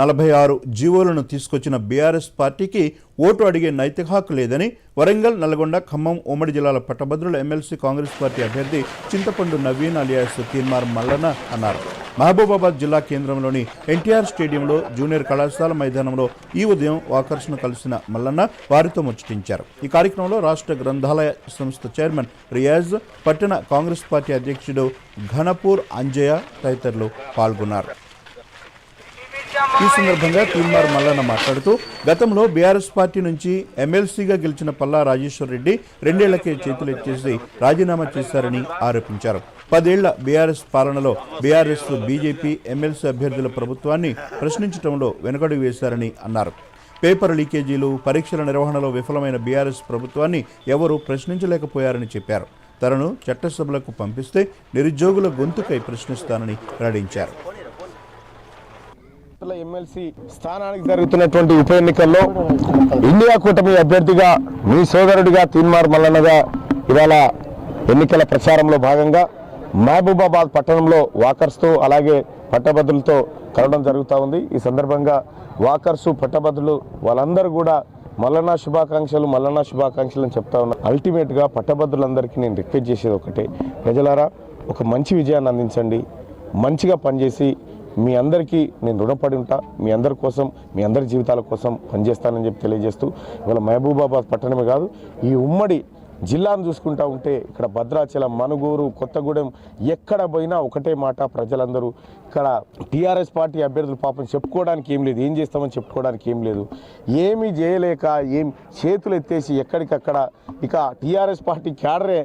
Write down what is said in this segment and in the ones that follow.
నలభై ఆరు జీవోలను తీసుకొచ్చిన బీఆర్ఎస్ పార్టీకి ఓటు అడిగే నైతిక హక్కు లేదని వరంగల్ నల్గొండ ఖమ్మం ఉమ్మడి జిల్లాల పట్టభద్రుల ఎమ్మెల్సీ కాంగ్రెస్ పార్టీ అభ్యర్థి చింతపండు నవీన్ అలియాస్ తీన్మార్ మల్లన అన్నారు. మహబూబాబాద్ జిల్లా కేంద్రంలోని ఎన్టీఆర్ స్టేడియంలో జూనియర్ కళాశాల మైదానంలో ఈ ఉదయం వాకర్స్ను కలిసిన మల్లన్న వారితో ముచ్చటించారు. ఈ కార్యక్రమంలో రాష్ట్ర గ్రంథాలయ సంస్థ చైర్మన్ రియాజ్ పట్టణ కాంగ్రెస్ పార్టీ అధ్యక్షుడు ఘనపూర్ అంజయ్య తదితరులు పాల్గొన్నారు. ఈ సందర్భంగా తీన్మార్ మల్లన్న మాట్లాడుతూ గతంలో బీఆర్ఎస్ పార్టీ నుంచి ఎమ్మెల్సీగా గెలిచిన పల్లా రాజేశ్వర్ రెడ్డి రెండేళ్ళకే చేతులెత్తేసి రాజీనామా చేశారని ఆరోపించారు. పదేళ్ళ బీఆర్ఎస్ పాలనలో బీఆర్ఎస్ బీజేపీ ఎమ్మెల్సీ అభ్యర్థుల ప్రభుత్వాన్ని ప్రశ్నించడంలో వెనుకడుగు వేశారని అన్నారు. పేపర్ లీకేజీలు పరీక్షల నిర్వహణలో విఫలమైన బీఆర్ఎస్ ప్రభుత్వాన్ని ఎవరూ ప్రశ్నించలేకపోయారని చెప్పారు. తనను చట్టసభలకు పంపిస్తే నిరుద్యోగుల గొంతుకై ప్రశ్నిస్తానని వెల్లడించారు. పట్టణ ఎమ్మెల్సీ స్థానానికి జరుగుతున్నటువంటి ఉప ఎన్నికల్లో ఇండియా కూటమి అభ్యర్థిగా మీ సోదరుడిగా తీన్మార్ మల్లన్నగా ఇవాళ ఎన్నికల ప్రచారంలో భాగంగా మహబూబాబాద్ పట్టణంలో వాకర్స్తో అలాగే పట్టభద్రులతో కలవడం జరుగుతూ ఉంది. ఈ సందర్భంగా వాకర్సు పట్టభద్రులు వాళ్ళందరూ కూడా మల్లన్న శుభాకాంక్షలు మల్లన్న శుభాకాంక్షలు అని చెప్తా ఉన్నారు అల్టిమేట్గా పట్టభద్రులందరికీ నేను రిక్వెస్ట్ చేసేది ఒకటే. ప్రజలారా ఒక మంచి విజయాన్ని అందించండి. మంచిగా పనిచేసి మీ అందరికీ నేను రుణపడి ఉంటా. మీ అందరి కోసం మీ అందరి జీవితాల కోసం పనిచేస్తానని చెప్పి తెలియజేస్తూ ఇవాళ మహబూబాబాద్ పట్టణమే కాదు ఈ ఉమ్మడి జిల్లాను చూసుకుంటా ఉంటే ఇక్కడ భద్రాచలం మనుగూరు కొత్తగూడెం ఎక్కడ పోయినా ఒకటే మాట ప్రజలందరూ. ఇక్కడ టీఆర్ఎస్ పార్టీ అభ్యర్థులు పాపం చెప్పుకోవడానికి ఏం లేదు ఏం చేస్తామని చెప్పుకోవడానికి ఏం లేదు. ఏమీ చేయలేక ఏం చేతులు ఎత్తేసి ఎక్కడికక్కడ ఇక టీఆర్ఎస్ పార్టీ క్యాడరే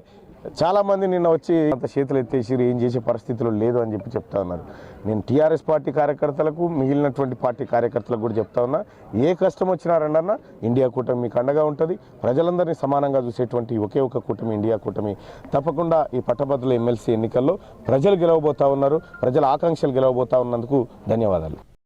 చాలా మంది నిన్న వచ్చి అంత చేతులు ఎత్తేసిరు ఏం చేసే పరిస్థితులు లేదు అని చెప్పి చెప్తా ఉన్నారు. నేను టీఆర్ఎస్ పార్టీ కార్యకర్తలకు మిగిలినటువంటి పార్టీ కార్యకర్తలకు కూడా చెప్తా ఉన్నా ఏ కష్టం వచ్చినా ఇండియా కూటమి మీకు అండగా ఉంటుంది. ప్రజలందరినీ సమానంగా చూసేటువంటి ఒకే ఒక కూటమి ఇండియా కూటమి. తప్పకుండా ఈ పట్టభద్రుల ఎమ్మెల్సీ ఎన్నికల్లో ప్రజలు గెలవబోతా ఉన్నారు. ప్రజల ఆకాంక్షలు గెలవబోతా ఉన్నందుకు ధన్యవాదాలు.